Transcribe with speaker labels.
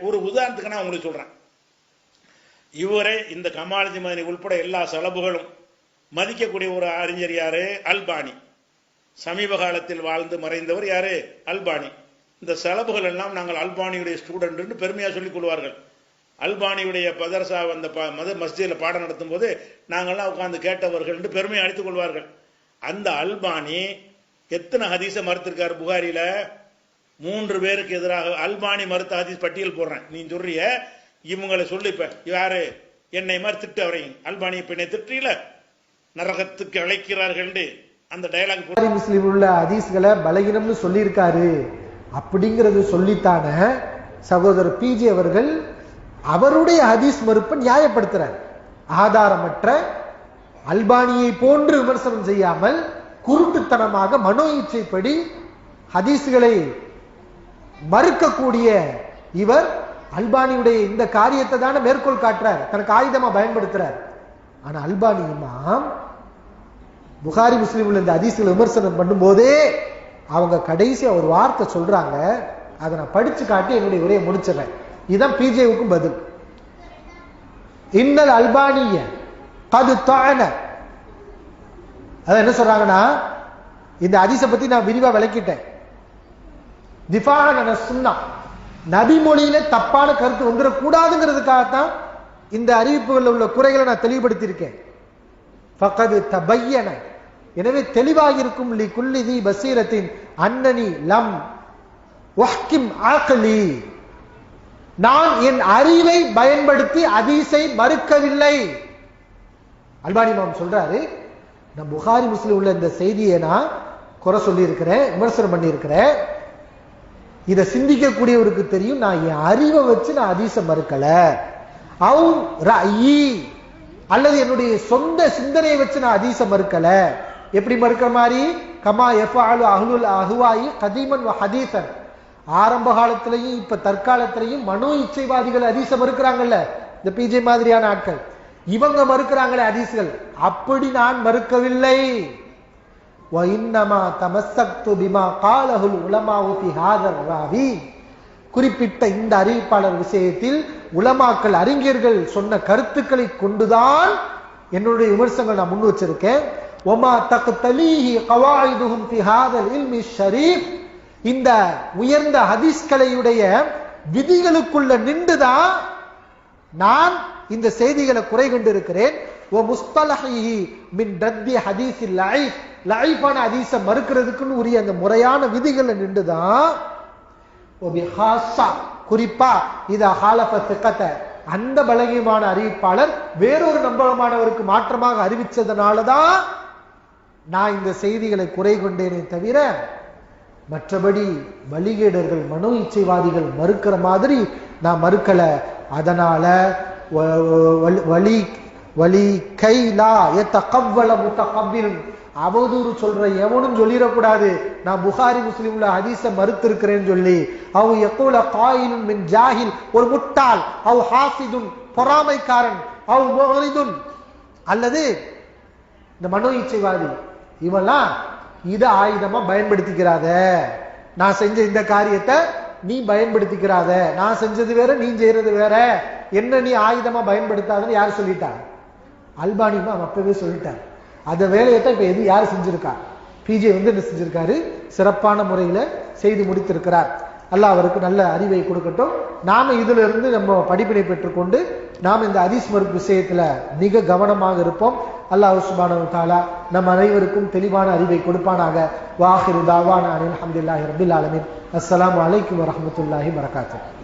Speaker 1: ஒரு உதாரணத்துக்கு நான் உங்களுக்கு சொல்றேன். இவரே இந்த கமாலஜி மதனி உள்பட எல்லா செலவுகளும் மதிக்கக்கூடிய ஒரு அறிஞர் யாரு? அல்பானி. சமீப காலத்தில் வாழ்ந்து மறைந்தவர் யாரு? அல்பானி. இந்த செலவுகள் எல்லாம் நாங்கள் அல்பானியுடைய ஸ்டூடெண்ட் பெருமையா சொல்லிக் கொள்வார்கள். அல்பானியுடைய பதர்சா அந்த மத மஸ்ஜிதில் பாடம் நடத்தும் போது நாங்கள்லாம் உட்கார்ந்து கேட்டவர்கள் என்று பெருமையை அடித்துக் கொள்வார்கள். அந்த அல்பானி எத்தனை ஹதீஸை மறுத்திருக்காரு புகாரியில? மூன்று பேருக்கு எதிராக அல்பானி மறுத்த ஹதீஸ் பட்டியல் போடுறேன். நீ சொல்றிய இவங்களை சொல்லு இப்ப. யாரு என்னை மாதிரி திட்டு அவரையும். அல்பானி இப்ப என்னை நரகத்துக்கு அழைக்கிறார்கள் அந்த டயலாக்
Speaker 2: முஸ்லீம் உள்ள ஹதீஸ்களை பலகீனம்னு சொல்லியிருக்காரு. அப்படிங்கிறது சொல்லித்தான சகோதரர் பிஜே அவர்கள் அவருடைய ஹதீஸ் மறுப்பை நியாயப்படுத்துறார். ஆதாரமற்ற அல்பானியை போன்று விமர்சனம் செய்யாமல் குருட்டுத்தனமாக மனோ இச்சைப்படி ஹதீஸ்களை மறுக்கக்கூடிய இவர் அல்பானியுடைய இந்த காரியத்தை தானே மேற்கோள் காட்டுறார். தனக்கு ஆயுதமா பயன்படுத்துறார். ஆனா அல்பானி இமாம் புகாரி முஸ்லீம்ல இந்த அதிசயில் விமர்சனம் பண்ணும்போதே அவங்க கடைசி ஒரு வார்த்தை சொல்றாங்க. அதை நான் படிச்சு காட்டி என்னுடைய உரையை முடிச்சிடறேன். இதுதான் பிஜேவுக்கும் பதில். இன்னல் அல்பானிய கது தான. அதான் என்ன சொல்றாங்கன்னா இந்த அதிசை பத்தி நான் விரிவா விளக்கிட்டேன். திஃபாக சுன்னா நபி மொழியில தப்பான கருத்து வந்துடக்கூடாதுங்கிறதுக்காகத்தான் இந்த அறிவிப்புகளில் உள்ள குறைகளை நான் தெளிவுபடுத்தியிருக்கேன். ஃபகது தபையன. எனவே தெளிவாக இருக்கும் லி குல்லிதி பசீரத்தின் அன்னனி லம் வஹ்கிம் ஆக்கலி நான் என் அறிவை பயன்படுத்தி அதீசை மறுக்கவில்லை. அல்பானி மாம் சொல்றாரு நான் புகாரி முஸ்லீம் உள்ள இந்த செய்தியை நான் குறை சொல்லி இருக்கிறேன் விமர்சனம் பண்ணி இருக்கிறேன் இதை சிந்திக்கக்கூடியவருக்கு தெரியும். நான் என் அறிவை வச்சு நான் அதிச மறுக்கல. அல்லது என்னுடைய சொந்த சிந்தனையை வச்சு நான் அதிச மறுக்கல. எப்படி மறுக்கிற மாதிரி? கமா எஃபாலு அஹ்லுல் அஹ்வாயி கதீமன் ஹதீசன் ஆரம்ப காலத்திலையும் இப்ப தற்காலத்திலையும் மனோ இச்சைவாதிகள் அதிச மறுக்கிறாங்கல்ல. இந்த பிஜே மாதிரியான ஆட்கள். இவங்க மறுக்கிறாங்களே அதிசுகள் அப்படி நான் மறுக்கவில்லை. ஒயின்னமா தமசக்து பிமா காலகுல் உலமாவுபி ஹாதர் ராவி குறிப்பிட்ட இந்த அறிவிப்பாளர் விஷயத்தில் உலமாக்கள் அறிஞர்கள் சொன்ன கருத்துக்களை கொண்டுதான் என்னுடைய விமர்சனங்கள் நான் முன் வச்சிருக்கேன். ஒமா தக்கு தலீஹி கவாயுதுகும் திஹாதல் இல்மி ஷரீப் இந்த உயர்ந்த ஹதீஸ்களையுடைய விதிகளுக்குள்ள நின்றுதான் நான் இந்த செய்திகளை குறை கண்டிருக்கிறேன். ஓ முஸ்தலஹி மின் ரத்தி ஹதீஸ் இல்லை லைஃபான அதிசம் மறுக்கிறதுக்குன்னு உரிய அந்த முறையான விதிகளை நின்றுதான் குறிப்பா இத ஹாலஃப திக்கத்தை அந்த பலகியமான அறிவிப்பாளர் வேறொரு நம்பகமானவருக்கு மாற்றமாக அறிவிச்சதுனாலதான் நான் இந்த செய்திகளை குறை கொண்டேனே தவிர மற்றபடி வழிகேடர்கள் மனோ இச்சைவாதிகள் மறுக்கிற மாதிரி நான் மறுக்கல. அதனால வலி வ- வலி வலி கைலா எத்தகவ்வல அவதூறு சொல்ற எவனும் சொல்லிடக்கூடாது. நான் புகாரி முஸ்லீம்ல ஹதீஸ மறுத்திருக்கிறேன்னு சொல்லி. அவ எக்கோல காயிலும் மின் ஜாஹில் ஒரு முட்டாள் அவ் ஹாசிதுன் பொறாமைக்காரன் அவ் முஹரிதுன். அல்லது இந்த மனோ இச்சைவாதி இவெல்லாம் இதை ஆயுதமா பயன்படுத்திக்கிறாத. நான் செஞ்ச இந்த காரியத்தை நீ பயன்படுத்திக்கிறாத. நான் செஞ்சது வேற நீ செய்யறது வேற. என்ன நீ ஆயுதமா பயன்படுத்தாதன்னு யார் சொல்லிட்டாங்க அல்பானிமா அவன் அப்பவே சொல்லிட்டார். அந்த வேலையை தான் இப்ப எது யார் செஞ்சிருக்கா? பிஜே வந்து என்ன செஞ்சிருக்காரு? சிறப்பான முறையில செய்து முடித்திருக்கிறார். அல்லாஹ் அவருக்கு நல்ல அறிவை கொடுக்கட்டும். நாம இதுல இருந்து நம்ம படிப்பினை பெற்றுக்கொண்டு நாம் இந்த ஹதீஸ் மறுப்பு விஷயத்துல மிக கவனமாக இருப்போம். அல்லாஹ் சுப்ஹானஹு தாலா நம் அனைவருக்கும் தெளிவான அறிவை கொடுப்பானாக. வாஹிரு தாவான அனில் அல்ஹம்துலில்லாஹி ரபில் ஆலமீன். அஸ்ஸலாமு அலைக்கும் வரஹ்மத்துல்லாஹி வரகாத்துஹு